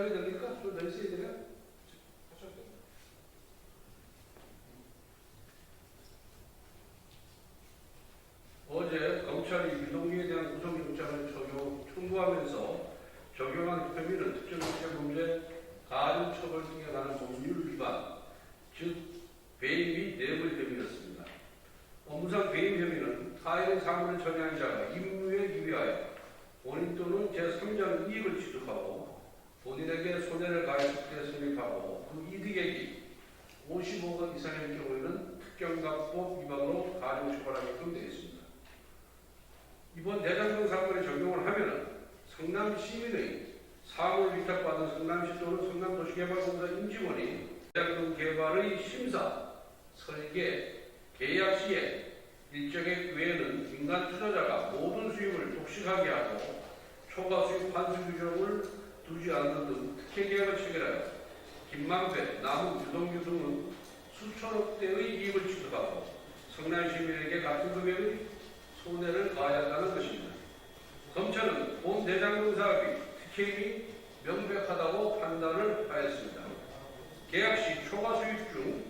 시작이 됩니까? 좀더 있어야 돼요? 어제 검찰이 유동규에 대한 구속영장을 적용, 청구하면서 적용한 혐의는 특정범죄 가중 처벌 등에 관한 법률 위반, 즉 배임 및 뇌물 혐의였습니다. 업무상 배임 혐의는 타인의 사물을 처리한 자가 임무에 기비하여 본인 또는 제3자의 이익을 취득하고 본인에게 손해를 가했을 때 성립하고 그 이득액이 50억 원 이상일 경우에는 특경각법 위반으로 가중 처벌하게끔 되어 있습니다. 이번 대장동 사건에 적용을 하면은 성남 시민의 사물 위탁받은 성남시 또는 성남도시개발공사 임직원이 대장동 개발의 심사, 설계, 계약 시에 일정액 외에는 민간 투자자가 모든 수익을 독식하게 하고 초과 수익 환수 규정을 두지 않는 등 특혜 계약을 체결하여 김만배, 남욱, 유동규 등은 수천억 대의 이익을 취득하고 성남 시민에게 같은 금액의 손해를 가하였다는 것입니다. 검찰은 본 대장동 사업이 특혜임이 명백하다고 판단을 하였습니다. 계약 시 초과 수익 중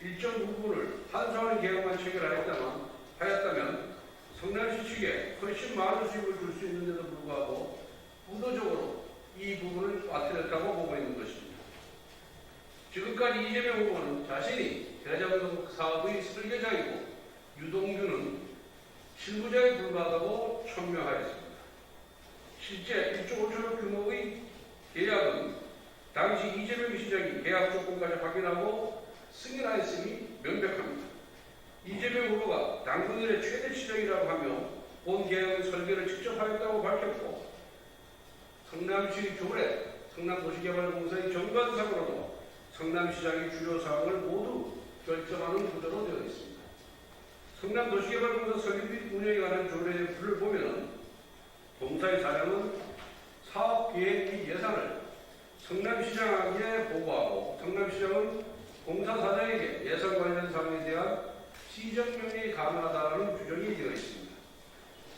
일정 부분을 환수하는 계약만 체결하였다면 하였다면 성남시 측에 훨씬 많은 수익을 줄 수 있는데도 불구하고 의도적으로 이 부분을 빠뜨렸다고 보고 있는 것입니다. 지금까지 이재명 후보는 자신이 대장동 사업의 설계자이고 유동규는 실무자에 불과하다고 천명하였습니다. 실제 1조 5천억 규모의 계약은 당시 이재명 시장이 계약 조건까지 확인하고 승인하였음이 명백합니다. 이재명 후보가 당근일의 최대 시장이라고 하며 본 계약의 설계를 직접 하였다고 밝혔고 성남시 조례, 성남도시개발공사의 정관상으로도 성남시장의 주요 사항을 모두 결정하는 구조로 되어 있습니다. 성남도시개발공사 설립 및 운영에 관한 풀을 보면 공사의 사령은 사업 계획 및 예산을 성남시장에게 보고하고 성남시장은 공사사장에게 예산 관련 사항에 대한 시정명령이 가능하다는 규정이 되어 있습니다.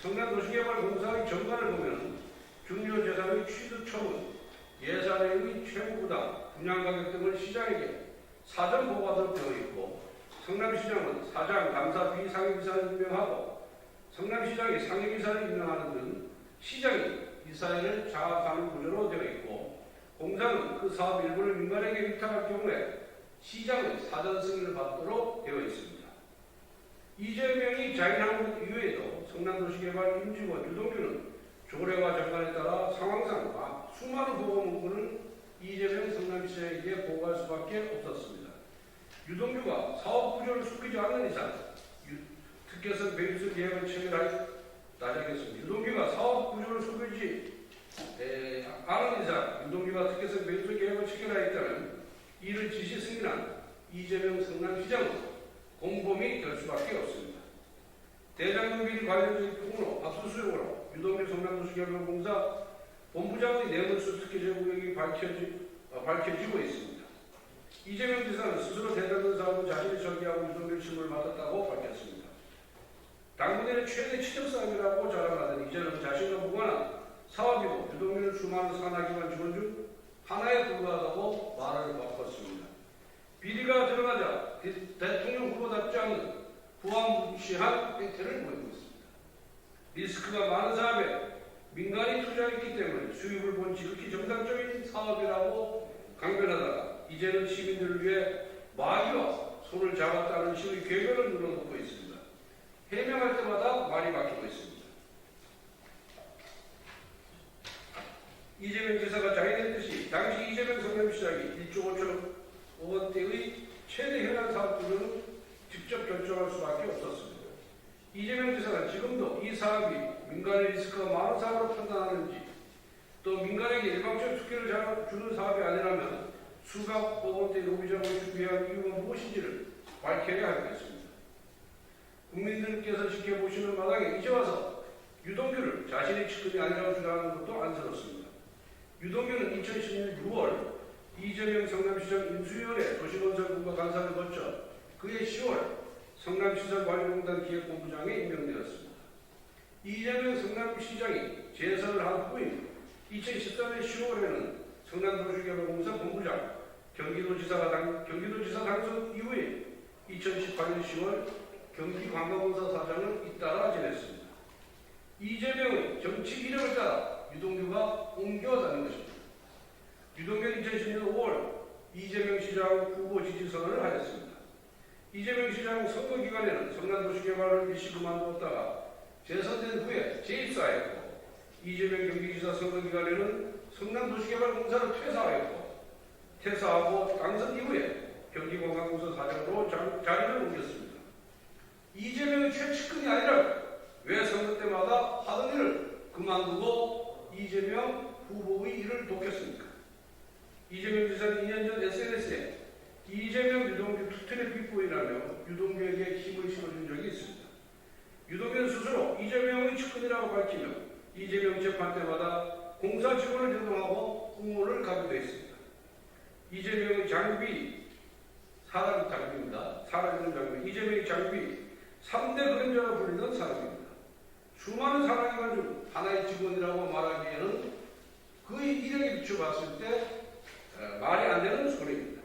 성남도시개발공사의 정관을 보면 중요 재산의 취득 처분, 예산의 최고 부담, 분양 가격 등을 시장에게 사전 보고하도록 되어 있고 성남시장은 사장, 감사, 비 상임비사를 임명하고 성남시장이 상임비사를 임명하는 등 시장이 이 사회를 장악하는 구조로 되어 있고 공사는 그 사업 일부를 민간에게 위탁할 경우에 시장의 사전 승인을 받도록 되어 있습니다. 이재명이 자인한 것 이외에도 성남도시개발 임직원 유동규는 조례와 정관에 따라 상황상 아, 수많은 보고 문구를 이재명 성남시장에게 보고할 수밖에 없었습니다. 유동규가 사업 구조를 숨기지 않는 이상 유- 특혜성 배수수 계획을 체결할 나자겠습니다. 유동규가 사업 구조를 에, 않은 이상 유동규가 특혜성 배수수 계획을 체결하였다면 이를 지시 승인한 이재명 성남시장은 공범이 될 수밖에 없습니다. 대장동 비리 관련된 통으로 압수수색으로 유동규 성남도시개발공사 본부장의 뇌물수 특혜 제공액이 밝혀지, 어, 밝혀지고 있습니다. 이재명 지사는 스스로 대단한 사업을 자신이 전개하고 유동규 실무를 맡았다고 밝혔습니다. 당군의 최대 치적 사업이라고 자랑하던 이재명 자신과 무관한 사업이고 유동규는 수많은 산하기관 지원 중 하나에 불과하다고 말을 바꿨습니다. 비리가 드러나자 대- 대통령 후보답지 않은 부합무시한 행태를 보이고 있습니다. 리스크가 많은 사업에 민간이 투자했기 때문에 수입을 본 지극히 정상적인 사업이라고 강변하다가 이제는 시민들을 위해 마귀와 손을 잡았다는 식의 궤변을 눌러놓고 있습니다. 해명할 때마다 말이 바뀌고 있습니다. 이재명 지사가 자인했듯이 당시 이재명 성남시장이 1조 5천 원대의 최대 현안 사업 구조는 직접 결정할 수밖에 없었습니다. 이재명 지사는 지금도 이 사업이 민간의 리스크가 많은 사업으로 판단하는지 또 민간에게 일방적 특혜를 잘 주는 사업이 아니라면 수백 억 원대 로비장을 준비한 이유가 무엇인지를 밝혀야 하겠습니다. 국민들께서 지켜보시는 마당에 이제 와서 유동규를 자신의 측근이 아니라고 주장하는 것도 안쓰럽습니다. 유동규는 2010년 6월 이재명 성남시장 인수위원회 도시건설국가 간사를 거쳐 그해 10월 성남시설관리공단 기획본부장에 임명되었습니다. 이재명 성남시장이 재선을 한 후인 2013년 10월에는 성남도시개발공사 본부장, 경기도지사가 당, 경기도지사 당선 이후에 2018년 10월 경기관광공사 사장을 잇따라 지냈습니다. 이재명의 정치 이력을 따라 유동규가 옮겨 다닌 것입니다. 유동규는 2010년 5월 이재명 시장 후보 지지 선언을 하였습니다. 이재명 시장 선거 기간에는 성남도시개발을 일시 그만두었다가 재선된 후에 재입사했고 이재명 경기지사 선거 기간에는 성남도시개발공사를 퇴사하였고 퇴사하고 당선 이후에 경기관광공사 사장으로 자, 자리를 옮겼습니다. 이재명의 최측근이 아니라 왜 선거 때마다 하던 일을 그만두고 이재명 후보의 일을 돕겠습니까? 이재명 지사는 2년 전 SNS에 이재명 유동규 투 트랙 빅보이라며 유동규에게 힘을 실어준 적이 있습니다. 유동규는 스스로 이재명의 측근이라고 밝히며 이재명 재판 때마다 공사 직원을 대동하고 응원을 가기도 했습니다. 이재명의 장비 사람 장비입니다. 사람이는 장비. 이재명의 장비 3대 그림자로 불리는 사람입니다. 수많은 사람이간 중 하나의 직원이라고 말하기에는 그의 이력에 비춰봤을 때 에, 말이 안 되는 소리입니다.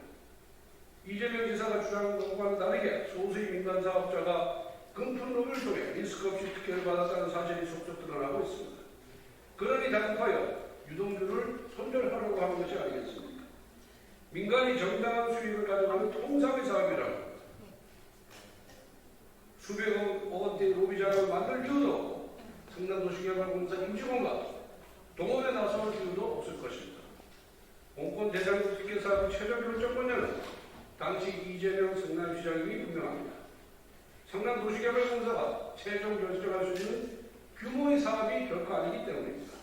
이재명 지사가 주장한 것과는 다르게 소수의 민간 사업자가 금품 로비를 통해 리스크 없이 특혜를 받았다는 사실이 속속 드러나고 있습니다. 그러니 다급하여 유동규를 선별하려고 하는 것이 아니겠습니까? 민간이 정당한 수익을 가져가는 통상의 사업이라고 수백억 원대 로비자를 만들 이유도 성남도시개발공사 임직원과 동업에 나설 이유도 없을 것입니다. 공권 대상국 특혜 사업 최저 결정권자는 당시 이재명 성남시장이 분명합니다. 성남 도시개발 공사가 최종 결정할 수 있는 규모의 사업이 결코 아니기 때문입니다.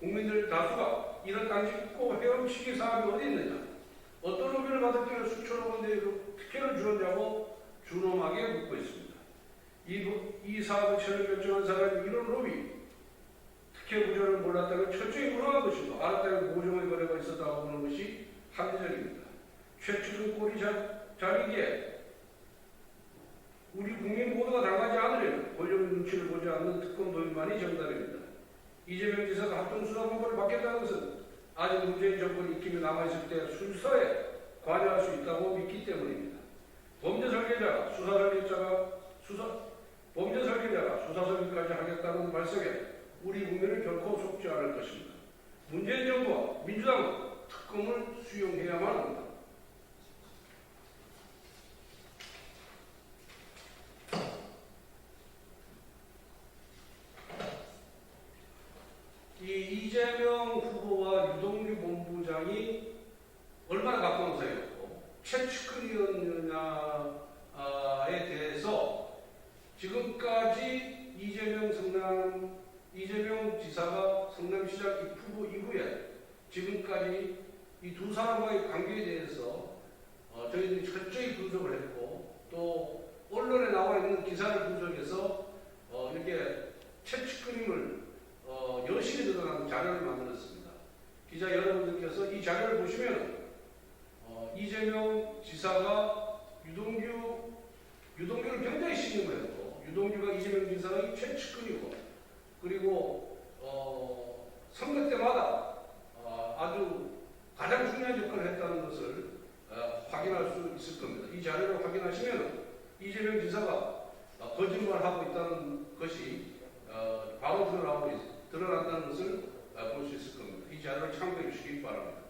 국민들 다수가 이런 당직고 헤엄치기 사업이 어디 있느냐, 어떤 로비를 받았기에 수천억 원대의 특혜를 주었냐고 준엄하게 묻고 있습니다. 이, 부- 이 사업을 최종 결정한 사람이 이런 로비, 특혜 구조를 몰랐다면 철저히 무능한 것이고 알았다면 모종의 거래가 있었다고 보는 것이 합리적입니다. 최측근 자, 자리기에 우리 국민 모두가 당하지 않으려면 권력 눈치를 보지 않는 특검 도입만이 정답입니다. 이재명 지사가 합동수사본부를 받겠다는 것은 아직 문재인 정권이 입김이 남아있을 때 순서에 관여할 수 있다고 믿기 때문입니다. 범죄 설계자가 수사 설계자가 수사 범죄 설계자가 수사 설계까지 하겠다는 말씀에 우리 국민을 결코 속지 않을 것입니다. 문재인 정부와 민주당은 특검을 수용해야만 합니다. 이 이재명 후보와 유동규 본부장이 얼마나 가까운 사이였고 최측근이었느냐에 대해서 지금까지 이재명 성남 이재명 지사가 성남시장 후보 이후에 지금까지 이 두 사람과의 관계에 대해서 어, 저희들이 철저히 분석을 했고 또 언론에 나와 있는 기사를 분석해서 어, 이렇게 최측근임을 어, 여실히 드러나는 자료를 만들었습니다. 기자 여러분들께서 이 자료를 보시면 어, 어, 이재명 지사가 유동규 유동규를 굉장히 신임을 했고 유동규가 이재명 지사의 최측근이고 그리고 어, 선거 때마다 어, 아주 가장 중요한 역할을 했다는 것을 어, 확인할 수 있을 겁니다. 이 자료를 확인하시면 이재명 지사가 어, 거짓말하고 있다는 것이 어, 바로 드러나고 있- 드러난다는 것을 볼 수 있을 겁니다. 이 자료를 참고해 주시기 바랍니다.